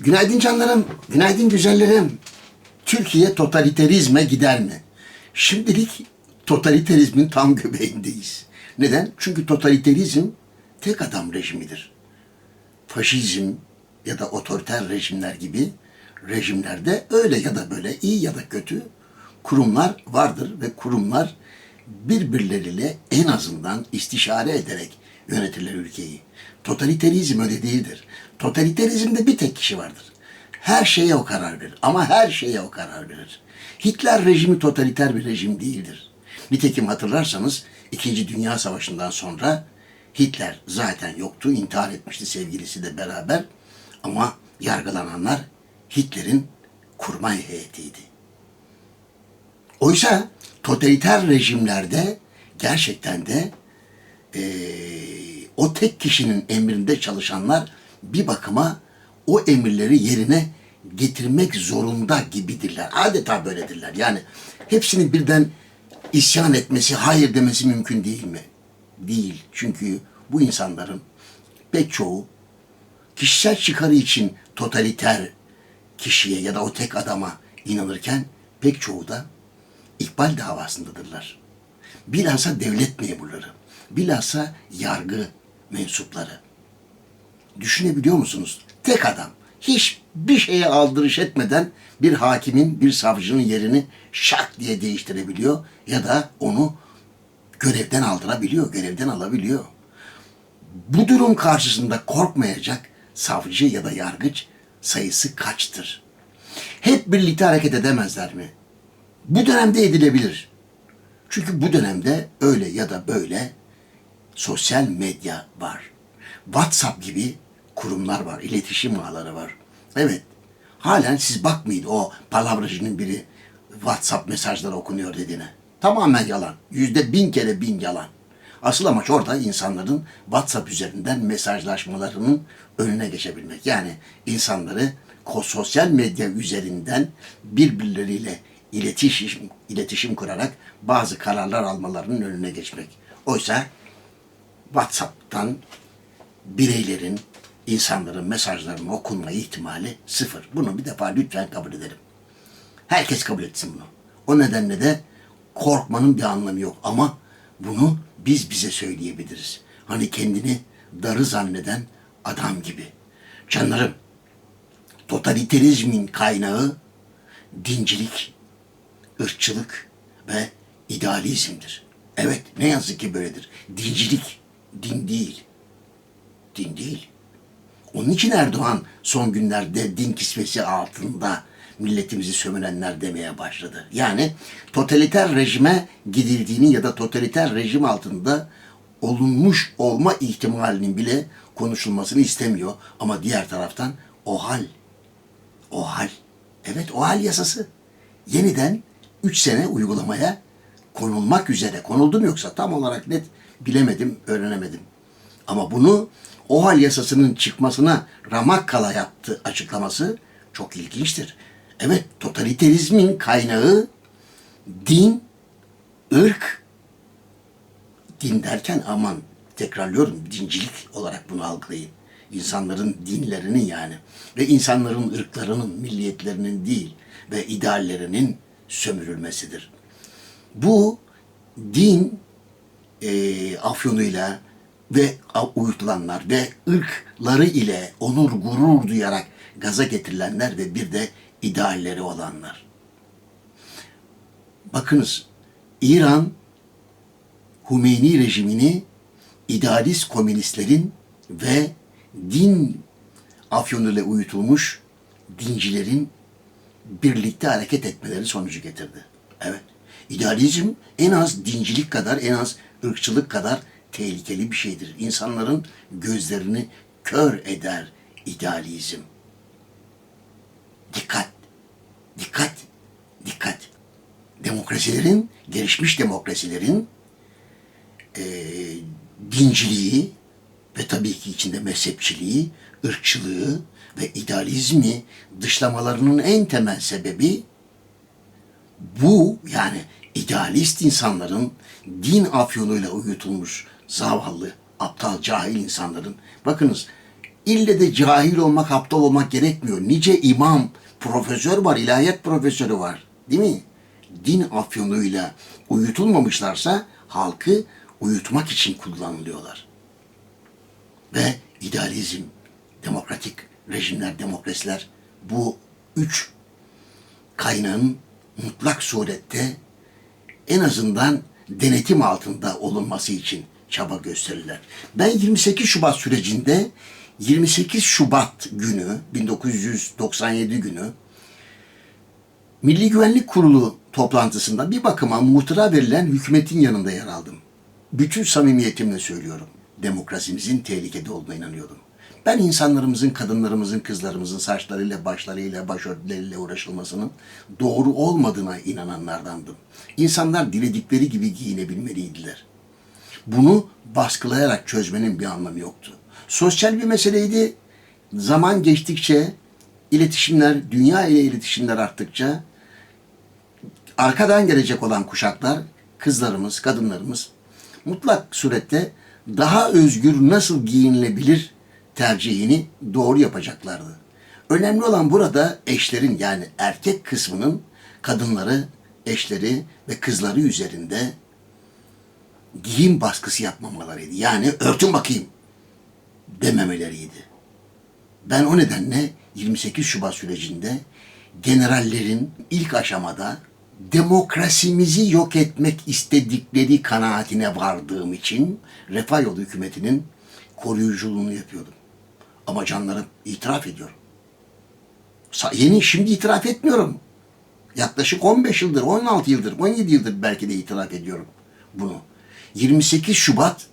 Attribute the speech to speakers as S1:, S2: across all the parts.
S1: Günaydın canlarım, günaydın güzellerim. Türkiye totaliterizme gider mi? Şimdilik totaliterizmin tam göbeğindeyiz. Neden? Çünkü totaliterizm tek adam rejimidir. Faşizm ya da otoriter rejimler gibi rejimlerde öyle ya da böyle iyi ya da kötü kurumlar vardır ve kurumlar birbirleriyle en azından istişare ederek yönetirler ülkeyi. Totaliterizm öyle değildir. Totaliterizmde bir tek kişi vardır. Her şeye o karar verir ama her şeye o karar verir. Hitler rejimi totaliter bir rejim değildir. Nitekim hatırlarsanız İkinci Dünya Savaşı'ndan sonra Hitler zaten yoktu, intihar etmişti sevgilisi de beraber. Ama yargılananlar Hitler'in kurmay heyetiydi. Oysa totaliter rejimlerde gerçekten de eee, o tek kişinin emrinde çalışanlar bir bakıma o emirleri yerine getirmek zorunda gibidirler. Adeta böyledirler. Yani hepsinin birden isyan etmesi, hayır demesi mümkün değil mi? Değil. Çünkü bu insanların pek çoğu kişisel çıkarı için totaliter kişiye ya da o tek adama inanırken pek çoğu da ikbal davasındadırlar. Bilhassa devlet memurları, bilhassa yargı mensupları. Düşünebiliyor musunuz? Tek adam hiçbir şeye aldırış etmeden bir hakimin, bir savcının yerini şak diye değiştirebiliyor ya da onu görevden aldırabiliyor, görevden alabiliyor. Bu durum karşısında korkmayacak savcı ya da yargıç sayısı kaçtır? Hep birlikte hareket edemezler mi? Bu dönemde edilebilir. Çünkü bu dönemde öyle ya da böyle sosyal medya var. WhatsApp gibi kurumlar var, iletişim ağları var. Evet, halen siz bakmayın o palavracının biri WhatsApp mesajları okunuyor dediğine. Tamamen yalan. Yüzde bin kere bin yalan. Asıl amaç orada insanların WhatsApp üzerinden mesajlaşmalarının önüne geçebilmek. Yani insanları sosyal medya üzerinden birbirleriyle iletişim, iletişim kurarak bazı kararlar almalarının önüne geçmek. Oysa WhatsApp'tan bireylerin, insanların mesajlarının okunma ihtimali sıfır. Bunu bir defa lütfen kabul edelim. Herkes kabul etsin bunu. O nedenle de korkmanın bir anlamı yok. Ama bunu biz bize söyleyebiliriz. Hani kendini darı zanneden adam gibi. Canlarım, totaliterizmin kaynağı dincilik, ırkçılık ve idealizmdir. Evet, ne yazık ki böyledir. Dincilik, din değil. Din değil. Onun için Erdoğan son günlerde din kisvesi altında milletimizi sömürenler demeye başladı. Yani totaliter rejime gidildiğini ya da totaliter rejim altında olunmuş olma ihtimalinin bile konuşulmasını istemiyor. Ama diğer taraftan o hal, o hal, evet o hal yasası yeniden 3 sene uygulamaya konulmak üzere. Konuldu mu yoksa tam olarak net bilemedim, öğrenemedim. Ama bunu o hal yasasının çıkmasına ramak kala yaptı açıklaması çok ilginçtir. Evet, totaliterizmin kaynağı din, ırk, din derken aman tekrarlıyorum dincilik olarak bunu algılayın. İnsanların dinlerinin yani ve insanların ırklarının, milliyetlerinin değil ve ideallerinin sömürülmesidir. Bu din e, afyonuyla ve uyutulanlar ve ırkları ile onur gurur duyarak gaza getirilenler ve bir de idealleri olanlar. Bakınız İran Hümeyni rejimini idealist komünistlerin ve din afyonuyla uyutulmuş dincilerin birlikte hareket etmeleri sonucu getirdi. Evet. İdealizm en az dincilik kadar, en az ırkçılık kadar tehlikeli bir şeydir. İnsanların gözlerini kör eder idealizm. Dikkat, dikkat, dikkat. Demokrasilerin, gelişmiş demokrasilerin eee dinciliği ve tabii ki içinde mezhepçiliği, ırkçılığı ve idealizmi dışlamalarının en temel sebebi bu yani idealist insanların din afyonuyla uyutulmuş zavallı, aptal, cahil insanların bakınız İlle de cahil olmak, aptal olmak gerekmiyor. Nice imam, profesör var, ilahiyat profesörü var. Değil mi? Din afyonuyla uyutulmamışlarsa halkı uyutmak için kullanılıyorlar. Ve idealizm, demokratik rejimler, demokrasiler bu üç kaynağın mutlak surette en azından denetim altında olunması için çaba gösterirler. Ben 28 Şubat sürecinde 28 Şubat günü 1997 günü Milli Güvenlik Kurulu toplantısında bir bakıma muhtıra verilen hükümetin yanında yer aldım. Bütün samimiyetimle söylüyorum. Demokrasimizin tehlikede olduğuna inanıyordum. Ben insanlarımızın, kadınlarımızın, kızlarımızın saçlarıyla, başlarıyla, başörtüleriyle uğraşılmasının doğru olmadığına inananlardandım. İnsanlar diledikleri gibi giyinebilmeliydiler. Bunu baskılayarak çözmenin bir anlamı yoktu. Sosyal bir meseleydi. Zaman geçtikçe iletişimler, dünya ile iletişimler arttıkça arkadan gelecek olan kuşaklar, kızlarımız, kadınlarımız mutlak surette daha özgür nasıl giyinilebilir tercihini doğru yapacaklardı. Önemli olan burada eşlerin yani erkek kısmının kadınları, eşleri ve kızları üzerinde giyim baskısı yapmamalarıydı. Yani örtün bakayım dememeleriydi. Ben o nedenle 28 Şubat sürecinde generallerin ilk aşamada demokrasimizi yok etmek istedikleri kanaatine vardığım için Refah Yolu hükümetinin koruyuculuğunu yapıyordum. Ama canlarım itiraf ediyorum. Yeni şimdi itiraf etmiyorum. Yaklaşık 15 yıldır, 16 yıldır, 17 yıldır belki de itiraf ediyorum bunu. 28 Şubat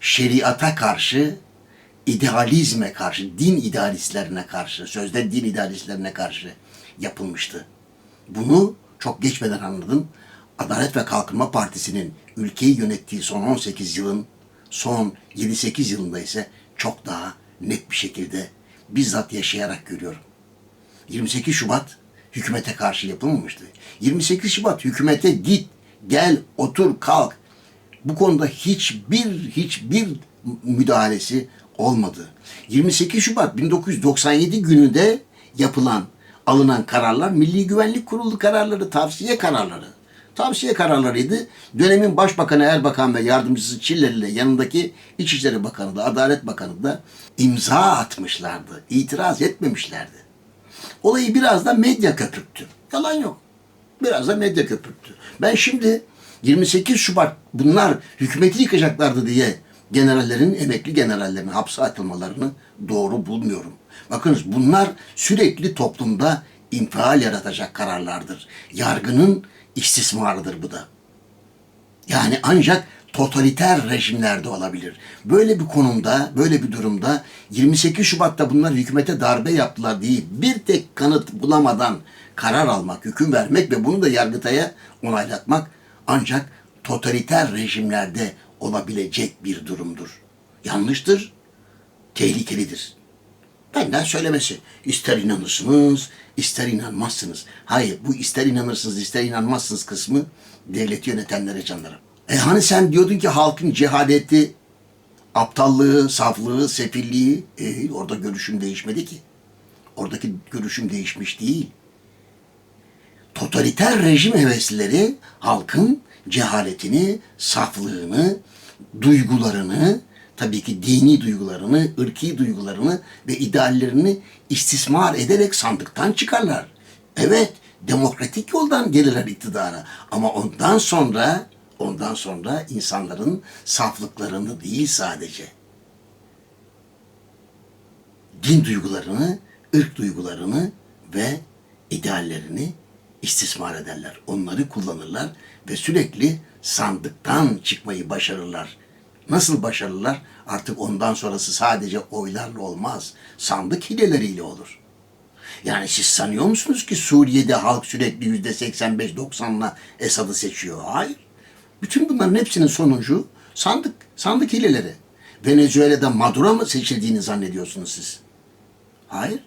S1: şeriata karşı, idealizme karşı, din idealistlerine karşı, sözde din idealistlerine karşı yapılmıştı. Bunu çok geçmeden anladım. Adalet ve Kalkınma Partisi'nin ülkeyi yönettiği son 18 yılın son 7-8 yılında ise çok daha net bir şekilde bizzat yaşayarak görüyorum. 28 Şubat hükümete karşı yapılmamıştı. 28 Şubat hükümete git, gel, otur, kalk. Bu konuda hiçbir hiçbir müdahalesi olmadı. 28 Şubat 1997 gününde yapılan, alınan kararlar Milli Güvenlik Kurulu kararları, tavsiye kararları. Tavsiye kararlarıydı. Dönemin Başbakanı Erbakan ve yardımcısı Çiller ile yanındaki İçişleri Bakanı da Adalet Bakanı da imza atmışlardı. İtiraz etmemişlerdi. Olayı biraz da medya köpürttü. Yalan yok. Biraz da medya köpürttü. Ben şimdi 28 Şubat bunlar hükümeti yıkacaklardı diye generallerin, emekli generallerin hapse atılmalarını doğru bulmuyorum. Bakınız bunlar sürekli toplumda infial yaratacak kararlardır. Yargının istismarıdır bu da. Yani ancak totaliter rejimlerde olabilir. Böyle bir konumda, böyle bir durumda 28 Şubat'ta bunlar hükümete darbe yaptılar diye bir tek kanıt bulamadan karar almak, hüküm vermek ve bunu da Yargıtay'a onaylatmak ancak totaliter rejimlerde olabilecek bir durumdur. Yanlıştır, tehlikelidir. Benden söylemesi. İster inanırsınız, ister inanmazsınız. Hayır, bu ister inanırsınız, ister inanmazsınız kısmı devleti yönetenlere canlarım. E hani sen diyordun ki halkın cehaleti, aptallığı, saflığı, sefilliği, e, orada görüşüm değişmedi ki. Oradaki görüşüm değişmiş değil. Totaliter rejim heveslileri halkın cehaletini, saflığını, duygularını, tabii ki dini duygularını, ırki duygularını ve ideallerini istismar ederek sandıktan çıkarlar. Evet, demokratik yoldan gelirler iktidara. Ama ondan sonra, ondan sonra insanların saflıklarını değil sadece, din duygularını, ırk duygularını ve ideallerini istismar ederler. Onları kullanırlar ve sürekli sandıktan çıkmayı başarırlar. Nasıl başarırlar? Artık ondan sonrası sadece oylarla olmaz. Sandık hileleriyle olur. Yani siz sanıyor musunuz ki Suriye'de halk sürekli yüzde 85-90'la Esad'ı seçiyor? Hayır. Bütün bunların hepsinin sonucu sandık, sandık hileleri. Venezuela'da Maduro mu seçildiğini zannediyorsunuz siz? Hayır.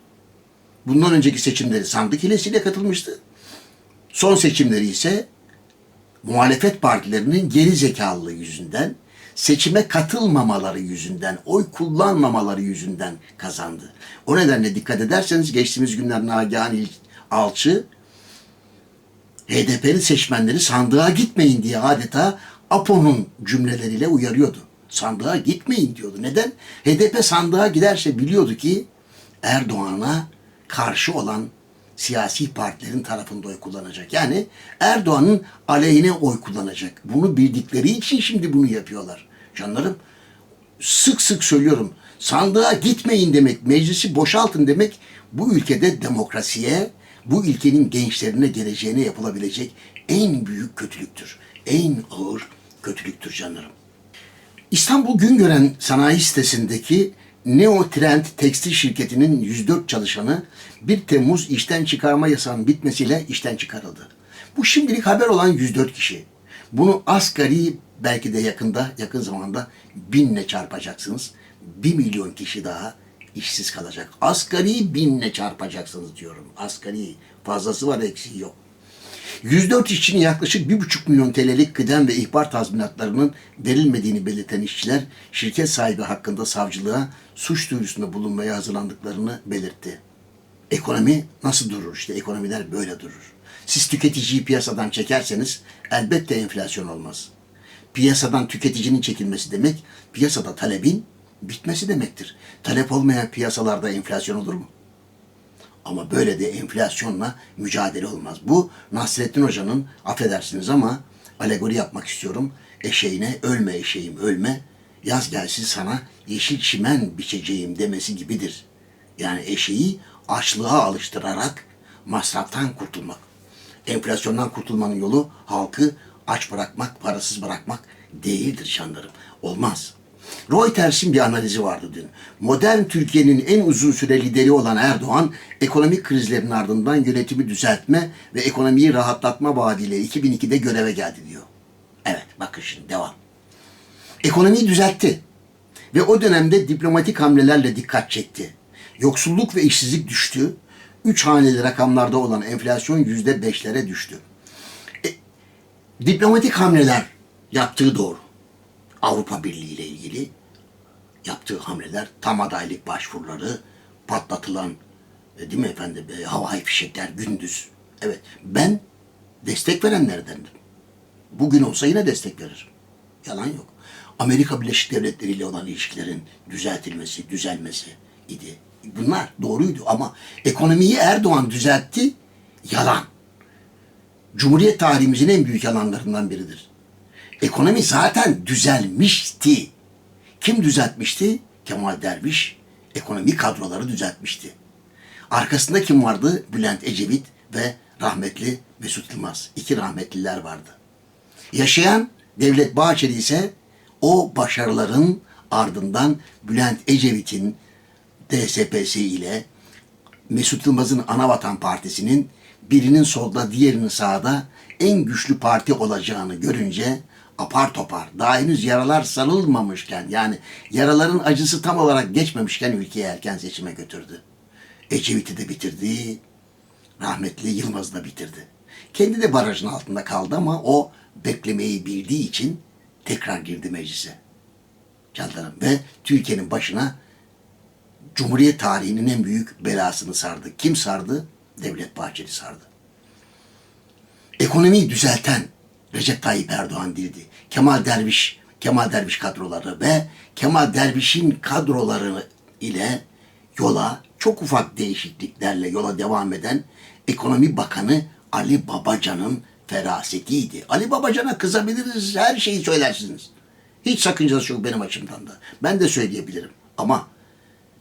S1: Bundan önceki seçimleri sandık hilesiyle katılmıştı. Son seçimleri ise muhalefet partilerinin geri zekalılığı yüzünden seçime katılmamaları yüzünden, oy kullanmamaları yüzünden kazandı. O nedenle dikkat ederseniz geçtiğimiz günler Nagihan Alçı HDP'li seçmenleri sandığa gitmeyin diye adeta APO'nun cümleleriyle uyarıyordu. Sandığa gitmeyin diyordu. Neden? HDP sandığa giderse biliyordu ki Erdoğan'a karşı olan siyasi partilerin tarafında oy kullanacak. Yani Erdoğan'ın aleyhine oy kullanacak. Bunu bildikleri için şimdi bunu yapıyorlar. Canlarım sık sık söylüyorum. Sandığa gitmeyin demek, meclisi boşaltın demek bu ülkede demokrasiye, bu ülkenin gençlerine geleceğine yapılabilecek en büyük kötülüktür. En ağır kötülüktür canlarım. İstanbul Güngören Sanayi Sitesi'ndeki Neo Trend Tekstil Şirketi'nin 104 çalışanı 1 Temmuz işten çıkarma yasağının bitmesiyle işten çıkarıldı. Bu şimdilik haber olan 104 kişi. Bunu asgari belki de yakında, yakın zamanda binle çarpacaksınız. 1 milyon kişi daha işsiz kalacak. Asgari binle çarpacaksınız diyorum. Asgari fazlası var eksiği yok. 104 işçinin yaklaşık 1,5 milyon TL'lik kıdem ve ihbar tazminatlarının verilmediğini belirten işçiler, şirket sahibi hakkında savcılığa suç duyurusunda bulunmaya hazırlandıklarını belirtti. Ekonomi nasıl durur? İşte ekonomiler böyle durur. Siz tüketiciyi piyasadan çekerseniz elbette enflasyon olmaz. Piyasadan tüketicinin çekilmesi demek, piyasada talebin bitmesi demektir. Talep olmayan piyasalarda enflasyon olur mu? Ama böyle de enflasyonla mücadele olmaz. Bu Nasrettin Hoca'nın affedersiniz ama alegori yapmak istiyorum. Eşeğine ölme eşeğim ölme. Yaz gelsin sana yeşil çimen biçeceğim demesi gibidir. Yani eşeği açlığa alıştırarak masraftan kurtulmak. Enflasyondan kurtulmanın yolu halkı aç bırakmak, parasız bırakmak değildir canlarım. Olmaz. Reuters'in bir analizi vardı dün. Modern Türkiye'nin en uzun süre lideri olan Erdoğan, ekonomik krizlerin ardından yönetimi düzeltme ve ekonomiyi rahatlatma vaadiyle 2002'de göreve geldi diyor. Evet, bakın şimdi devam. Ekonomiyi düzeltti ve o dönemde diplomatik hamlelerle dikkat çekti. Yoksulluk ve işsizlik düştü. Üç haneli rakamlarda olan enflasyon yüzde beşlere düştü. E, diplomatik hamleler yaptığı doğru. Avrupa Birliği ile ilgili yaptığı hamleler, tam adaylık başvuruları, patlatılan e, değil mi efendim e, havai fişekler gündüz. Evet ben destek verenlerdendim. Bugün olsa yine destek veririm. Yalan yok. Amerika Birleşik Devletleri ile olan ilişkilerin düzeltilmesi, düzelmesi idi. Bunlar doğruydu ama ekonomiyi Erdoğan düzeltti. Yalan. Cumhuriyet tarihimizin en büyük yalanlarından biridir. Ekonomi zaten düzelmişti. Kim düzeltmişti? Kemal Derviş ekonomi kadroları düzeltmişti. Arkasında kim vardı? Bülent Ecevit ve rahmetli Mesut Yılmaz. İki rahmetliler vardı. Yaşayan Devlet Bahçeli ise o başarıların ardından Bülent Ecevit'in DSP'si ile Mesut Yılmaz'ın Anavatan Partisi'nin birinin solda diğerinin sağda en güçlü parti olacağını görünce apar topar daha henüz yaralar sarılmamışken yani yaraların acısı tam olarak geçmemişken ülkeyi erken seçime götürdü. Ecevit'i de bitirdi, rahmetli Yılmaz'ı da bitirdi. Kendi de barajın altında kaldı ama o beklemeyi bildiği için tekrar girdi meclise. Canlarım ve Türkiye'nin başına Cumhuriyet tarihinin en büyük belasını sardı. Kim sardı? Devlet Bahçeli sardı. Ekonomiyi düzelten Recep Tayyip Erdoğan değildi. Kemal Derviş, Kemal Derviş kadroları ve Kemal Derviş'in kadroları ile yola çok ufak değişikliklerle yola devam eden Ekonomi Bakanı Ali Babacan'ın ferasetiydi. Ali Babacan'a kızabiliriz, her şeyi söylersiniz. Hiç sakıncası yok benim açımdan da. Ben de söyleyebilirim. Ama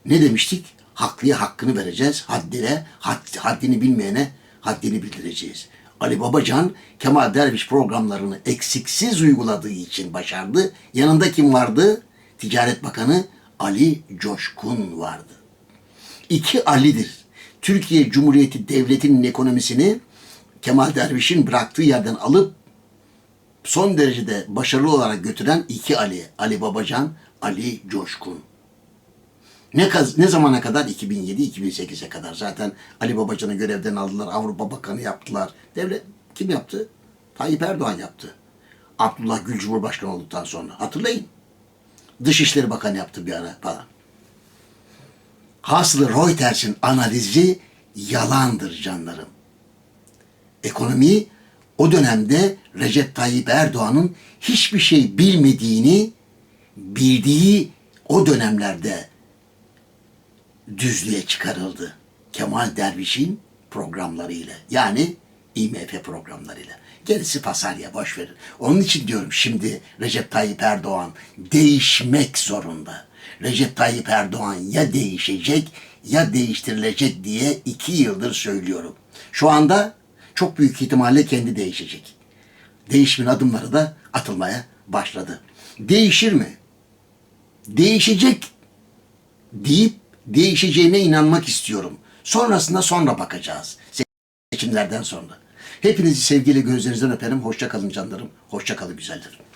S1: ne demiştik? Haklıya hakkını vereceğiz. Haddine, had, haddini bilmeyene haddini bildireceğiz. Ali Babacan Kemal Derviş programlarını eksiksiz uyguladığı için başardı. Yanında kim vardı? Ticaret Bakanı Ali Coşkun vardı. İki Ali'dir. Türkiye Cumhuriyeti Devleti'nin ekonomisini Kemal Derviş'in bıraktığı yerden alıp son derecede başarılı olarak götüren iki Ali. Ali Babacan, Ali Coşkun. Ne, ne zamana kadar? 2007-2008'e kadar. Zaten Ali Babacan'ı görevden aldılar. Avrupa Bakanı yaptılar. Devlet kim yaptı? Tayyip Erdoğan yaptı. Abdullah Gül Cumhurbaşkanı olduktan sonra. Hatırlayın. Dışişleri Bakanı yaptı bir ara falan. Hasılı Reuters'in analizi yalandır canlarım. Ekonomi o dönemde Recep Tayyip Erdoğan'ın hiçbir şey bilmediğini bildiği o dönemlerde düzlüğe çıkarıldı. Kemal Derviş'in programlarıyla. Yani IMF programlarıyla. Gerisi fasarya boş verin. Onun için diyorum şimdi Recep Tayyip Erdoğan değişmek zorunda. Recep Tayyip Erdoğan ya değişecek ya değiştirilecek diye iki yıldır söylüyorum. Şu anda çok büyük ihtimalle kendi değişecek. Değişimin adımları da atılmaya başladı. Değişir mi? Değişecek deyip değişeceğine inanmak istiyorum. Sonrasında sonra bakacağız. Seçimlerden sonra. Hepinizi sevgiyle gözlerinizden öperim. Hoşça kalın canlarım. Hoşça kalın güzellerim.